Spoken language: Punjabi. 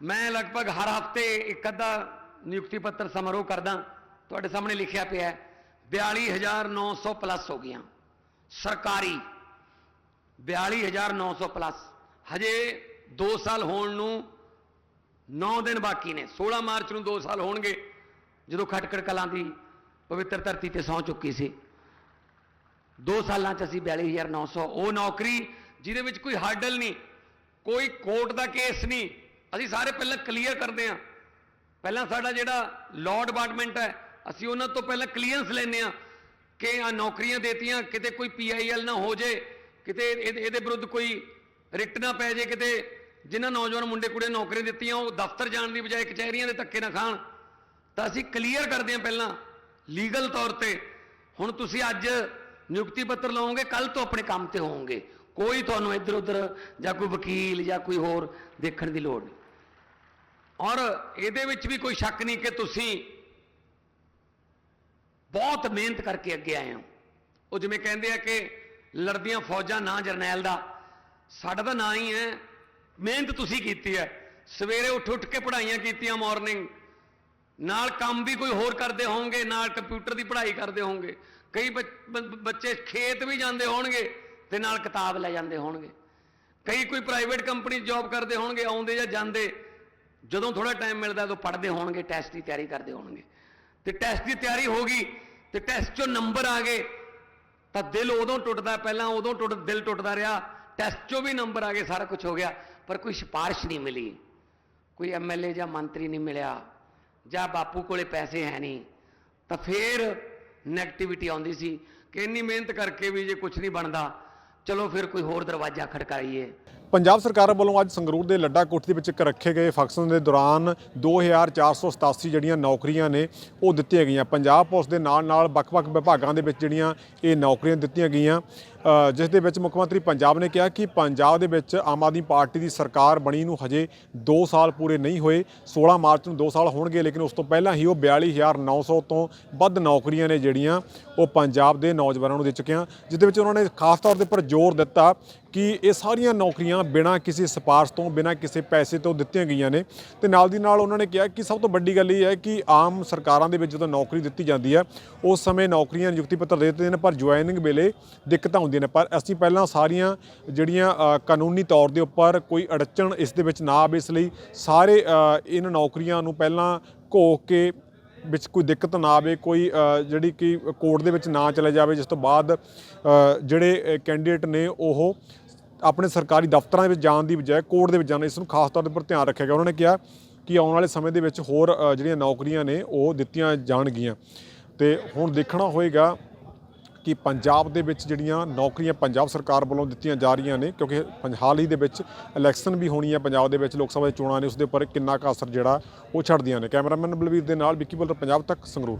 ਮੈਂ ਲਗਭਗ ਹਰ ਹਫ਼ਤੇ ਇੱਕ ਅੱਧਾ ਨਿਯੁਕਤੀ ਪੱਤਰ ਸਮਾਰੋਹ ਕਰਦਾ। ਤੁਹਾਡੇ ਸਾਹਮਣੇ ਲਿਖਿਆ ਪਿਆ ਹੈ 42900 ਪਲੱਸ ਹੋ ਗਈਆਂ। ਸਰਕਾਰੀ 42900 ਪਲੱਸ ਹਜੇ 2 ਸਾਲ ਹੋਣ ਨੂੰ 9 ਦਿਨ ਬਾਕੀ ਨੇ। 16 ਮਾਰਚ ਨੂੰ 2 ਸਾਲ ਹੋਣਗੇ, ਜਦੋਂ ਖਟਕੜ ਕਲਾਂ ਦੀ ਪਵਿੱਤਰ ਧਰਤੀ ਤੇ ਸੌ ਚੁੱਕੀ ਸੀ। 2 ਸਾਲਾਂ ਚ ਅਸੀਂ 42900 ਉਹ ਨੌਕਰੀ ਜਿਹਦੇ ਵਿੱਚ ਕੋਈ ਹਰਡਲ ਨਹੀਂ, ਕੋਈ ਕੋਰਟ ਦਾ ਕੇਸ ਨਹੀਂ ਅਸੀਂ ਸਾਰੇ ਪਹਿਲਾਂ ਕਲੀਅਰ ਕਰਦੇ ਹਾਂ। ਪਹਿਲਾਂ ਸਾਡਾ ਜਿਹੜਾ ਲਾਅ ਡਿਪਾਰਟਮੈਂਟ ਹੈ, ਅਸੀਂ ਉਹਨਾਂ ਤੋਂ ਪਹਿਲਾਂ ਕਲੀਅਰੈਂਸ ਲੈਂਦੇ ਹਾਂ ਕਿ ਆ ਨੌਕਰੀਆਂ ਦੇਤੀਆਂ, ਕਿਤੇ ਕੋਈ ਪੀਆਈਐਲ ਨਾ ਹੋ ਜੇ, ਕਿਤੇ ਇਹਦੇ ਇਹਦੇ ਵਿਰੁੱਧ ਕੋਈ ਰਿਟ ਨਾ ਪੈ ਜੇ, ਕਿਤੇ ਜਿਨ੍ਹਾਂ ਨੌਜਵਾਨ ਮੁੰਡੇ ਕੁੜੇ ਨੌਕਰੀਆਂ ਦਿੱਤੀਆਂ, ਉਹ ਦਫ਼ਤਰ ਜਾਣ ਦੀ ਬਜਾਏ ਕਚਹਿਰੀਆਂ ਦੇ ਧੱਕੇ ਨਾ ਖਾਣ। ਤਾਂ ਅਸੀਂ ਕਲੀਅਰ ਕਰਦੇ ਹਾਂ ਪਹਿਲਾਂ ਲੀਗਲ ਤੌਰ ਤੇ। ਹੁਣ ਤੁਸੀਂ ਅੱਜ ਨਿਯੁਕਤੀ ਪੱਤਰ ਲਓਗੇ ਕੱਲ ਤੋਂ ਆਪਣੇ ਕੰਮ ਤੇ ਹੋਵੋਗੇ। ਕੋਈ ਤੁਹਾਨੂੰ ਇੱਧਰ ਉੱਧਰ ਜਾਂ ਕੋਈ ਵਕੀਲ ਜਾਂ ਕੋਈ ਹੋਰ ਦੇਖਣ ਦੀ ਲੋੜ ਨਹੀਂ। ਔਰ ਇਹਦੇ ਵਿੱਚ ਵੀ ਕੋਈ ਸ਼ੱਕ ਨਹੀਂ ਕਿ ਤੁਸੀਂ ਬਹੁਤ ਮਿਹਨਤ ਕਰਕੇ ਅੱਗੇ ਆਏ ਹੋ। ਉਹ ਜਿਵੇਂ ਕਹਿੰਦੇ ਆ ਕਿ ਲੜਦੀਆਂ ਫੌਜਾਂ ਨਾ ਜਰਨੈਲ ਦਾ। ਸਾਡਾ ਤਾਂ ਨਾਂ ਹੀ ਹੈ, ਮਿਹਨਤ ਤੁਸੀਂ ਕੀਤੀ ਹੈ। ਸਵੇਰੇ ਉੱਠ ਉੱਠ ਕੇ ਪੜ੍ਹਾਈਆਂ ਕੀਤੀਆਂ ਮਾਰਨਿੰਗ ਨਾਲ ਕੰਮ ਵੀ ਕੋਈ ਹੋਰ ਕਰਦੇ ਹੋਵੋਗੇ ਨਾਲ ਕੰਪਿਊਟਰ ਦੀ ਪੜ੍ਹਾਈ ਕਰਦੇ ਹੋਵੋਗੇ ਕਈ ਬ- ਬੱਚੇ ਖੇਤ ਵੀ ਜਾਂਦੇ ਹੋਣਗੇ ਤੇ ਨਾਲ ਕਿਤਾਬ ਲੈ ਜਾਂਦੇ ਹੋਣਗੇ। ਕਈ ਕੋਈ ਪ੍ਰਾਈਵੇਟ ਕੰਪਨੀ ਜੌਬ ਕਰਦੇ ਹੋਣਗੇ, ਆਉਂਦੇ ਜਾਂ ਜਾਂਦੇ। ਜਦੋਂ ਥੋੜਾ ਟਾਈਮ ਮਿਲਦਾ ਉਦੋਂ ਪੜ੍ਹਦੇ ਹੋਣਗੇ ਟੈਸਟ ਦੀ ਤਿਆਰੀ ਕਰਦੇ ਹੋਣਗੇ। ਤੇ ਟੈਸਟ ਦੀ ਤਿਆਰੀ ਹੋ ਗਈ, ਤੇ ਟੈਸਟ 'ਚੋਂ ਨੰਬਰ ਆ ਗਏ, ਤਾਂ ਦਿਲ ਉਦੋਂ ਟੁੱਟਦਾ, ਪਹਿਲਾਂ ਉਦੋਂ ਟੁੱਟ, ਦਿਲ ਟੁੱਟਦਾ ਰਿਹਾ ਟੈਸਟ 'ਚੋਂ ਵੀ ਨੰਬਰ ਆ ਗਏ, ਸਾਰਾ ਕੁਝ ਹੋ ਗਿਆ, ਪਰ ਕੋਈ ਸਿਫਾਰਿਸ਼ ਨਹੀਂ ਮਿਲੀ। ਕੋਈ ਐਮਐਲਏ ਜਾਂ ਮੰਤਰੀ ਨਹੀਂ ਮਿਲਿਆ, ਜਾਂ ਬਾਪੂ ਕੋਲੇ ਪੈਸੇ ਹੈ ਨਹੀਂ, ਤਾਂ ਫੇਰ ਨੈਗੇਟਿਵਿਟੀ ਆਉਂਦੀ ਸੀ ਕਿ ਇੰਨੀ ਮਿਹਨਤ ਕਰਕੇ ਵੀ ਜੇ ਕੁਝ ਨਹੀਂ ਬਣਦਾ, ਚਲੋ ਫਿਰ ਕੋਈ ਹੋਰ ਦਰਵਾਜ਼ਾ ਖੜਕਾਈਏ। ਪੰਜਾਬ ਸਰਕਾਰ ਵੱਲੋਂ ਅੱਜ ਸੰਗਰੂਰ ਦੇ ਲੱਡਾ ਕੋਠੀ ਦੇ ਵਿੱਚ ਇੱਕ ਰੱਖੇ ਗਏ ਫੰਕਸ਼ਨ ਦੇ ਦੌਰਾਨ 2487 ਜਿਹੜੀਆਂ ਨੌਕਰੀਆਂ ਨੇ, ਉਹ ਦਿੱਤੀਆਂ ਗਈਆਂ। ਪੰਜਾਬ ਪੁਲਿਸ ਦੇ ਨਾਲ ਨਾਲ ਵੱਖ-ਵੱਖ ਵਿਭਾਗਾਂ ਦੇ ਵਿੱਚ ਜਿਹੜੀਆਂ ਇਹ ਨੌਕਰੀਆਂ ਦਿੱਤੀਆਂ ਗਈਆਂ। ਜਿਸ ਦੇ ਵਿੱਚ ਮੁੱਖ ਮੰਤਰੀ ਪੰਜਾਬ ਨੇ ਕਿਹਾ ਕਿ ਪੰਜਾਬ ਦੇ ਵਿੱਚ ਆਮ ਆਦਮੀ ਪਾਰਟੀ ਦੀ ਸਰਕਾਰ ਬਣੀ ਨੂੰ ਹਜੇ 2 ਸਾਲ ਪੂਰੇ ਨਹੀਂ ਹੋਏ। 16 ਮਾਰਚ ਨੂੰ 2 ਸਾਲ ਹੋਣਗੇ, ਲੇਕਿਨ ਉਸ ਤੋਂ ਪਹਿਲਾਂ ਹੀ ਉਹ 42900 ਤੋਂ ਵੱਧ ਨੌਕਰੀਆਂ ਨੇ ਜਿਹੜੀਆਂ ਉਹ ਪੰਜਾਬ ਦੇ ਨੌਜਵਾਨਾਂ ਨੂੰ ਦੇ ਚੁੱਕੇ ਹਨ ਜਿਸ ਦੇ ਵਿੱਚ ਉਹਨਾਂ ਨੇ ਖਾਸ ਤੌਰ ਦੇ ਉੱਪਰ ਜ਼ੋਰ ਦਿੱਤਾ ਕਿ ਇਹ ਸਾਰੀਆਂ ਨੌਕਰੀਆਂ ਬਿਨਾਂ ਕਿਸੇ ਸਿਫਾਰਸ਼ ਤੋਂ, ਬਿਨਾਂ ਕਿਸੇ ਪੈਸੇ ਤੋਂ ਦਿੱਤੀਆਂ ਗਈਆਂ ਨੇ। ਤੇ ਨਾਲ ਦੀ ਨਾਲ ਉਹਨਾਂ ਨੇ ਕਿਹਾ ਕਿ ਸਭ ਤੋਂ ਵੱਡੀ ਗੱਲ ਇਹ ਹੈ ਕਿ ਆਮ ਸਰਕਾਰਾਂ ਦੇ ਵਿੱਚ ਜਦੋਂ ਨੌਕਰੀ ਦਿੱਤੀ ਜਾਂਦੀ ਹੈ, ਉਸ ਸਮੇਂ ਨੌਕਰੀਆਂ ਨਿਯੁਕਤੀ ਪੱਤਰ ਦੇ ਦਿੱਤੇ ਨੇ, ਪਰ ਜੁਆਇਨਿੰਗ ਵੇਲੇ ਦਿੱਕਤਾਂ ਹੁੰਦੀਆਂ ਨੇ। ਪਰ ਅਸੀਂ ਪਹਿਲਾਂ ਸਾਰੀਆਂ ਜਿਹੜੀਆਂ ਕਾਨੂੰਨੀ ਤੌਰ ਦੇ ਉੱਪਰ ਕੋਈ ਅੜਚਣ ਇਸ ਦੇ ਵਿੱਚ ਨਾ ਆਵੇ, ਇਸ ਲਈ ਸਾਰੇ ਇਹਨਾਂ ਨੌਕਰੀਆਂ ਨੂੰ ਪਹਿਲਾਂ ਘੋਖ ਕੇ ਵਿੱਚ ਕੋਈ ਦਿੱਕਤ ਨਾ ਆਵੇ, ਕੋਈ ਜਿਹੜੀ ਕਿ ਕੋਰਟ ਦੇ ਵਿੱਚ ਨਾ ਚਲੇ ਜਾਵੇ, ਜਿਸ ਤੋਂ ਬਾਅਦ ਜਿਹੜੇ ਕੈਂਡੀਡੇਟ ਨੇ ਉਹ ਆਪਣੇ ਸਰਕਾਰੀ ਦਫ਼ਤਰਾਂ ਦੇ ਵਿੱਚ ਜਾਣ ਦੀ ਬਜਾਏ ਕੋਰਟ ਦੇ ਵਿੱਚ ਜਾਣਾ, ਇਸ ਨੂੰ ਖਾਸ ਤੌਰ ਦੇ ਉੱਪਰ ਧਿਆਨ ਰੱਖਿਆ ਗਿਆ। ਉਹਨਾਂ ਨੇ ਕਿਹਾ ਕਿ ਆਉਣ ਵਾਲੇ ਸਮੇਂ ਦੇ ਵਿੱਚ ਹੋਰ ਜਿਹੜੀਆਂ ਨੌਕਰੀਆਂ ਨੇ, ਉਹ ਦਿੱਤੀਆਂ ਜਾਣਗੀਆਂ। ਤੇ ਹੁਣ ਦੇਖਣਾ ਹੋਏਗਾ ਕਿ ਪੰਜਾਬ ਦੇ ਵਿੱਚ ਜਿਹੜੀਆਂ ਨੌਕਰੀਆਂ ਪੰਜਾਬ ਸਰਕਾਰ ਵੱਲੋਂ ਦਿੱਤੀਆਂ ਜਾ ਰਹੀਆਂ ਨੇ, ਕਿਉਂਕਿ ਪੰਜ- ਹਾਲ ਹੀ ਦੇ ਵਿੱਚ ਇਲੈਕਸ਼ਨ ਵੀ ਹੋਣੀ ਹੈ ਪੰਜਾਬ ਦੇ ਵਿੱਚ, ਲੋਕ ਸਭਾ ਦੀ ਚੋਣਾਂ ਨੇ ਉਸ ਦੇ ਉੱਪਰ ਕਿੰਨਾ ਕੁ ਅਸਰ ਜਿਹੜਾ ਉਹ ਛੱਡਦੀਆਂ ਨੇ। ਕੈਮਰਾਮੈਨ ਬਲਵੀਰ ਦੇ ਨਾਲ ਵਿੱਕੀ ਬੁਲਰ ਪੰਜਾਬ ਤੱਕ ਸੰਗਰੂਰ।